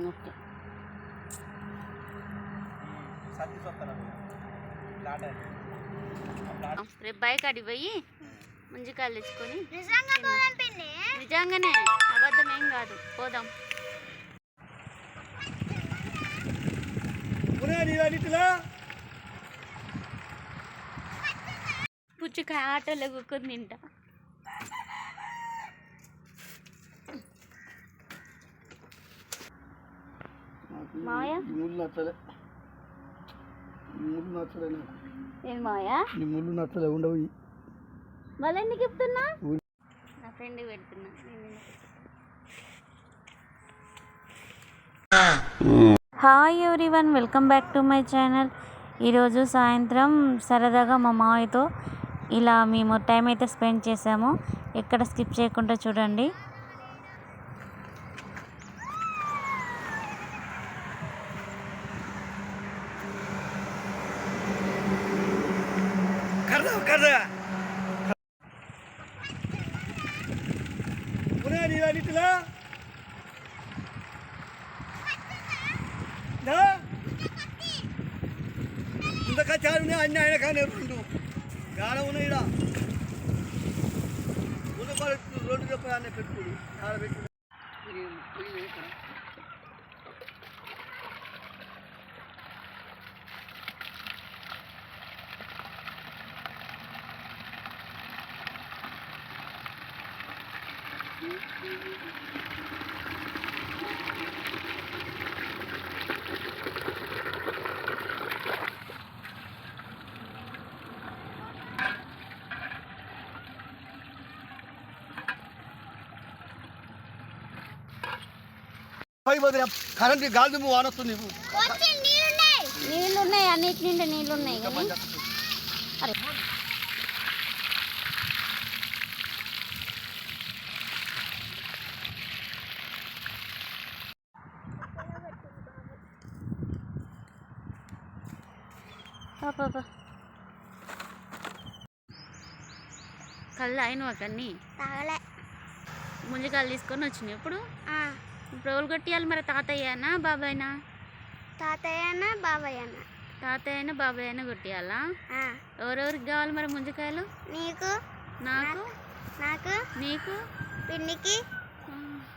Okay. రేపు bike అడిగి పోయి ముంజికాయలు తెచ్చుకొని నిజంగా పోదాం పిన్ని. నిజంగానే అబద్ధం ఏం కాదు. పోదాం. నీటిలో పుచ్చుకాయ ఆటోలో కుక్కొని తింటా. మాయ? ముళ్ళు నచ్చలే. ముళ్ళు నచ్చలే నాకు. ఏం మాయా? నీ ముళ్ళు నచ్చలే ఉండవు. మళ్ళీ ఎందుకు చెప్తున్నా నా ఫ్రెండ్ పెడుతున్నా. నేను hi everyone welcome back to my channel ఈరోజు సాయంత్రం సరదాగా మా మావయ్యతో ఇలా మేము టైం అయితే స్పెండ్ చేసాము ఎక్కడ స్కిప్ చేయకుండా చూడండి. కర్ర కర్ర పునే నీటిలో ఇంతకా చాలు ఉన్నాయి అన్ని ఆయన కానీ రెండు గాడ ఉన్నాయి ఈడ ముందు రెండు చెప్పి అన్నీ పెట్టుకోడు ఆడ పెట్టు పై వదిలే కరెంట్ గాలి దుమ్ము వానొస్తుంది. నీళ్ళున్నాయి. అన్నిటి నిండా నీళ్ళు ఉన్నాయి కానీ. అరే. కళ్ళు అయిన కన్నీ తాగలే. ముంజకాయలు తీసుకొని వచ్చినాయి ఇప్పుడు ఇప్పుడు ఎవరు కొట్టియాలి మరి తాతయ్యనా బాబాయ్నా తాతయ్య అన్న బాబాయ్ అన్న తాతయ్య అయినా బాబాయ్ అయినా కొట్టియాలా? ఎవరెవరికి కావాలి మరి ముంజకాయలు నీకు? నాకు? నాకు? నీకు? పిన్నికి?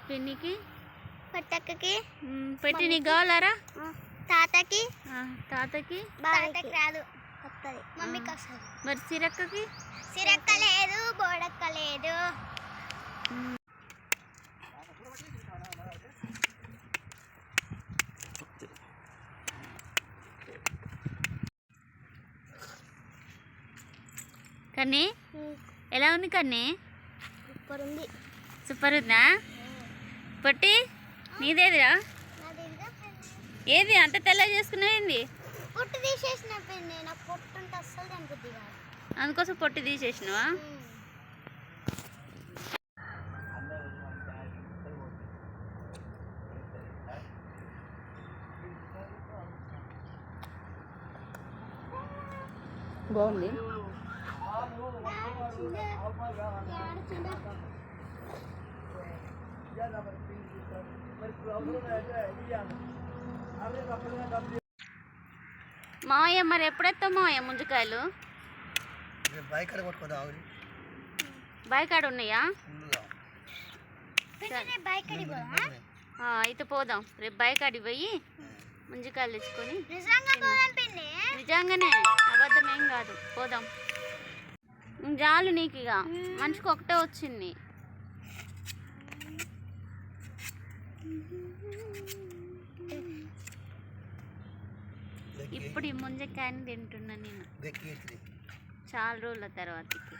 పిన్నికి? పొట్టక్కకి పెట్టి నీకు కావాలారా? తాతకి? తాతకి? తాతకి రాదు. వస్తుంది. మమ్మీకి వస్తుంది మరి సిరక్కకి? సిరక్క లేదు బోడక్క లేదు. కన్నీ? ఎలా ఉంది కన్నీ? సూపర్ ఉంది? సూపర్ ఉందా పొట్టి నీదేదిరా? ఏది? అంత తెల్ల చేసుకునేది పొట్టు తీసేసిన నాకు పొట్టు. ఉంటే అస్సలు తినబుద్ది కాదు. అందుకోసం పొట్టి తీసేసినవా? ఉమ్. బాగుంది. మావయ్య మరి ఎప్పుడెత్తావు మావయ్య ముంజకాయలు? బైక్ అక్కడ కొట్టుకోదా ఆవిరి బాయికాడ ఉన్నాయా? అయితే పోదాం. రేపు బాయికాడికి పోయి ముంజకాయలు తెచ్చుకొని నిజంగా పోదాం పిన్ని? నిజంగానే అబద్ధం ఏం కాదు. పోదాం. చాలు నీకు ఇక మనిషికి ఒకటే వచ్చింది. ఇప్పుడు ఈ ముంజకాయని తింటున్నా నేను. చాలా రోజుల తర్వాతకి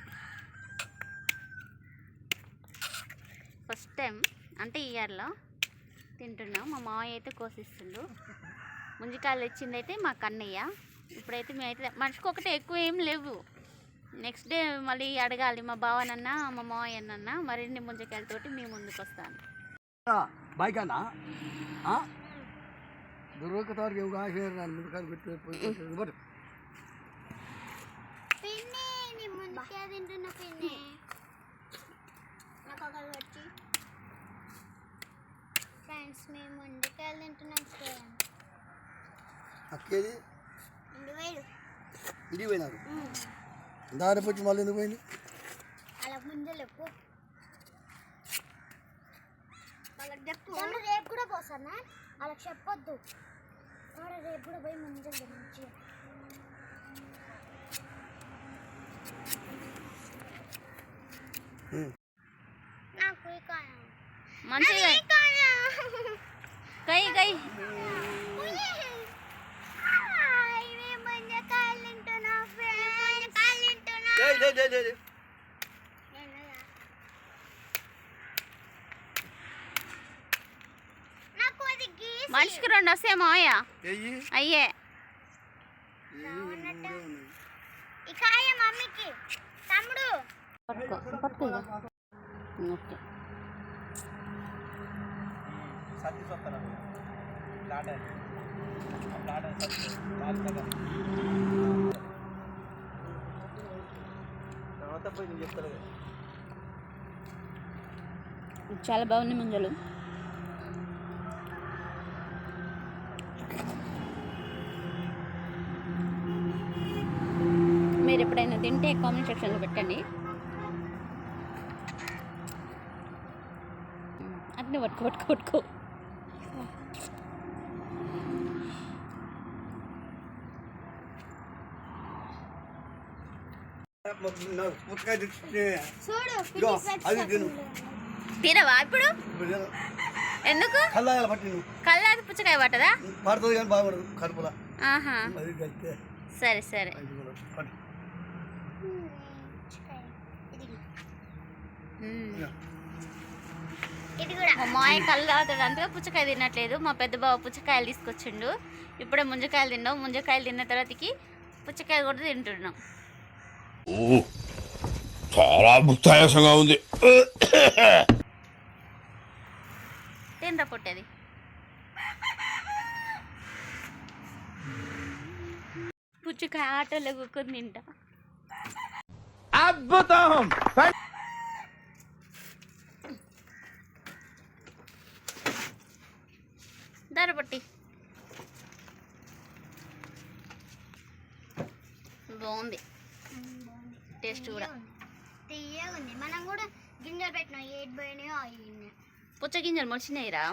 ఫస్ట్ టైం అంటే ఇయర్లో తింటున్నాం. మా మావయ్య అయితే కోసిస్తుండు. ముంజికాయలు తెచ్చింది అయితే మా కన్నయ్య. ఇప్పుడైతే మేమైతే మనిషికి ఒకటే ఎక్కువ ఏం లేవు. నెక్స్ట్ డే మళ్ళీ అడగాలి. మా బావనన్న మా మావయ్యనన్న మరిన్ని ముంజకాయలతోటి మేము ముందుకు వస్తాను బైక్ అన్నా దొరకతారు కాసే దాని ముందుకాలు పెట్టి బట్ ఫ్రెండ్స్ మేము అక్కేది? ఇది పోయినారు. దారి వచ్చి మళ్ళీ ఎందుకు పోయింది? అలా ముందు చెప్పు. రేపు కూడా పోసానా వాళ్ళకి చెప్పొద్దు. వాడు రేపు కూడా పోయి ముందు మంచిగా. కాయ? కై కై హాయ్, మేము ముంజకాయలు తింటున్నాం మనిషికి రెండు వస్తాయి మావయ్య ఎయ్యి అయ్యే. తమ్ముడు. ఓకే. కదా. చాలా బాగుంది ముంజలు. తింటే కామెంట్ సెక్షన్లో పెట్టండి? అట్నే పట్టుకో పట్టుకో పట్టుకో. తినవా ఇప్పుడు. ఎందుకు? కళ్ళాది పుచ్చకాయ పట్టదా? పడుతుంది కానీ బాగుపడదు కడుపులా. ఆహా. సరే సరే అది కూడా పట్టు. మ్మ్. ఇది కూడా మా మాయ కళ్ళు తాగుతాడు. అందుకే పుచ్చకాయ తినట్లేదు. మా పెద్ద బావ పుచ్చకాయలు తీసుకొచ్చిండు. ఇప్పుడే ముంజకాయలు తిన్నాం. ముంజకాయలు తిన్న తర్వాతకి పుచ్చకాయ కూడా తింటున్నాం. ఓ చాలా భుక్తాయాసంగా ఉంది. తినరా పొట్టేది పుచ్చకాయ ఆటోలో కూర్కొని తింటా. అద్భుతం! ధర పొట్టి. బాగుంది. టేస్ట్ కూడా. తీయగా ఉంది మనం కూడా గింజలు పెట్టినాం. ఏడు పోయినాయో అయ్యింది పుచ్చ గింజలు మొలిచినాయిరా?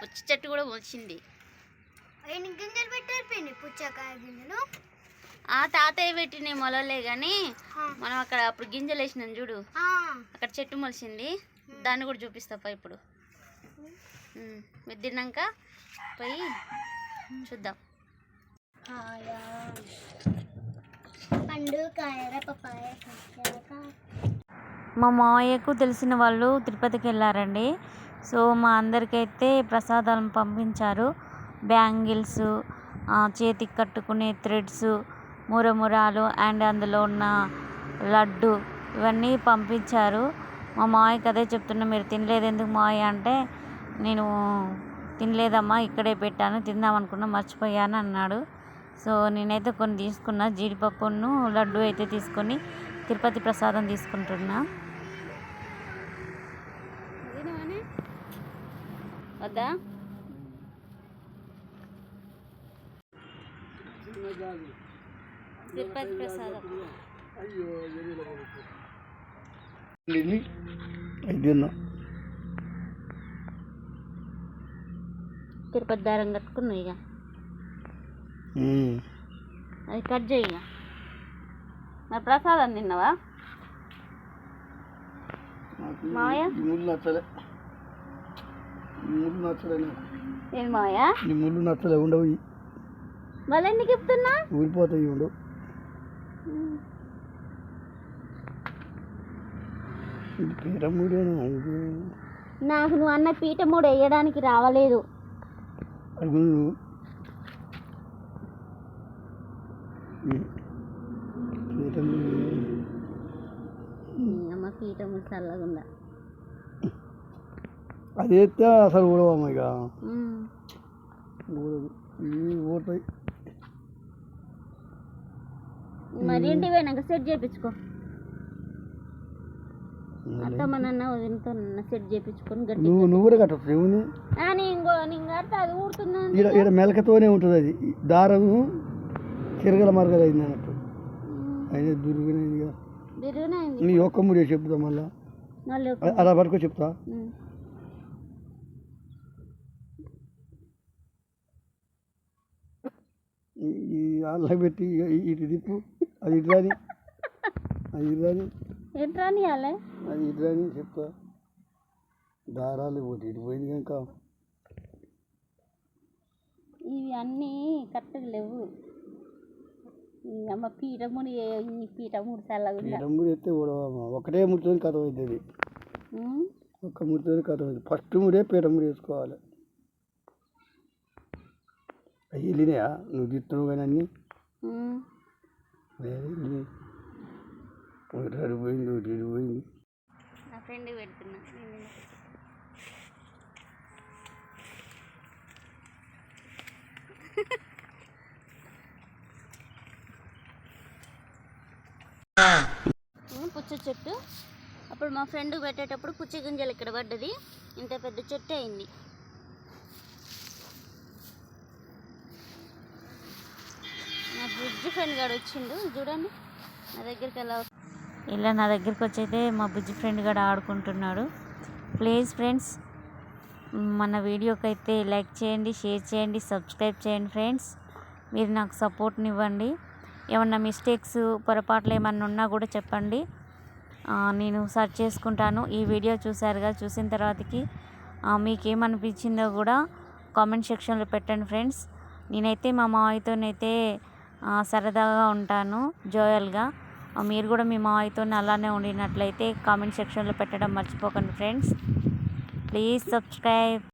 పుచ్చ చెట్టు కూడా మొలిచింది. ఎన్ని గింజలు పెట్టారు పిండి పుచ్చకాయ గింజలు? ఆ తాతయ్య పెట్టిన మొలలే కానీ. మనం అక్కడ అప్పుడు గింజలు వేసినాం చూడు. అక్కడ చెట్టు మొలిచింది. దాన్ని కూడా చూపిస్తాపా ఇప్పుడు. మెద్దినాక పోయి చూద్దాం. పండు కాయర పపాయ మా మావయ్యకు తెలిసిన వాళ్ళు తిరుపతికి వెళ్ళారండి. సో మా అందరికైతే ప్రసాదాలను పంపించారు. బ్యాంగిల్స్ చేతికి కట్టుకునే థ్రెడ్స్ మురమురాలు అండ్ అందులో ఉన్న లడ్డు ఇవన్నీ పంపించారు. మా మావయ్యకి అదే చెప్తున్నా మీరు తినలేదు ఎందుకు మావయ్య అంటే నేను తినలేదమ్మా ఇక్కడే పెట్టాను తిందామనుకున్నా మర్చిపోయాను అన్నాడు. సో నేనైతే కొన్ని తీసుకున్నా జీడిపప్పును లడ్డు అయితే తీసుకొని తిరుపతి ప్రసాదం తీసుకుంటున్నా. వద్దా? తిరుపతి ప్రసాదం. అయ్యో ఇది అది తిన్నా తిరుపతి దారం కట్టుకున్నావు ఇక. అది కట్ చేయి ఇక మరి ప్రసాదం తిన్నావా? మావయ్య? ముళ్ళు నచ్చలే. ముళ్ళు నచ్చలే నాకు. ఏం ముళ్ళు నచ్చలే ఉండవు. మళ్ళీ ఎందుకు చెప్తున్నా? ఊరిపోతాయి ఉండవు నాకు నువ్వు అన్న పీట మూడు వేయడానికి రావలేదు. అడుగు నువ్వు పీరముడు అమ్మ పీట మూడు చల్లగా ఉందా అది ఎత్తే అసలు ఊడవమ్మ ఇక. ఊడదు మరి ఇంటికి పోయినాక సెట్ చేయించుకో సెట్ చేపించుకొని గట్టి నువ్వు నువ్వు కూడా కట్టచ్చు ఏముంది ఆ, నేను ఇంకో నేను కడితే అది ఊడుతుందా ఈడ ఈడ మెలకతోనే ఉంటుంది అది. దారము తిరగల మరగల అయింది అన్నట్టు. అయినా దుర్వినది కదా. నీ ఒక్క ముడి చెప్తా మళ్ళా. అలా పట్టుకో చెప్తా. ఈ- అల్ల పెట్టి ఇటు తిప్పు. అది ఇటు రాని. అది ఇటు రాని ఏంట్రా నీ అలే? అది ఇటు రాని చెప్తా దారాలు పోటీ ఇటు పోయింది కనుక. ఇవి అన్నీ కరెక్ట్గా లేవు. అమ్మ పీట ముడి ఈ పీట మూడు సార్లు ఉందా? ఇడం కూడా ఎత్తే ఊడవమ్మ. ఒకటే ముడితో కథ అవుతుంది. ఒక్క ముడితో కథ అవుతుంది ఫస్ట్ ముడే పీట ముడి వేసుకోవాలి. అవి వెళ్ళినాయా? నువ్వు తిట్టున్నావు కానీ అన్నీ? వెళ్ళినాయి. ఒకటి అడిపోయింది ఒకటి ఇటు నా ఫ్రెండ్ పెడుతున్నా పుచ్చ చెట్టు. అప్పుడు మా ఫ్రెండ్ పెట్టేటప్పుడు పుచ్చ గింజలు ఇక్కడ పడ్డది. ఇంత పెద్ద చెట్టు అయింది. నా బ్రిడ్జ్ ఫ్రెండ్ కాడ వచ్చిండు. చూడండి నా దగ్గరికి ఎలా ఇలా నా దగ్గరికి వచ్చి అయితే మా బుజ్జి ఫ్రెండ్ కూడా ఆడుకుంటున్నాడు. ప్లీజ్ ఫ్రెండ్స్ మన వీడియోకి అయితే లైక్ చేయండి షేర్ చేయండి సబ్స్క్రైబ్ చేయండి ఫ్రెండ్స్. మీరు నాకు సపోర్ట్ని ఇవ్వండి. ఏమన్నా మిస్టేక్స్ పొరపాట్లు ఏమన్నా ఉన్నా కూడా చెప్పండి. నేను సెర్చ్ చేసుకుంటాను. ఈ వీడియో చూసారుగా చూసిన తర్వాతకి మీకు ఏమనిపించిందో కూడా కామెంట్ సెక్షన్లో పెట్టండి ఫ్రెండ్స్. నేనైతే మా మావయ్యతోనైతే సరదాగా ఉంటాను జోయల్గా మీరు కూడా మీ మావయ్యతో అలానే ఉండినట్లయితే కామెంట్ సెక్షన్లో పెట్టడం మర్చిపోకండి ఫ్రెండ్స్ ప్లీజ్ సబ్స్క్రైబ్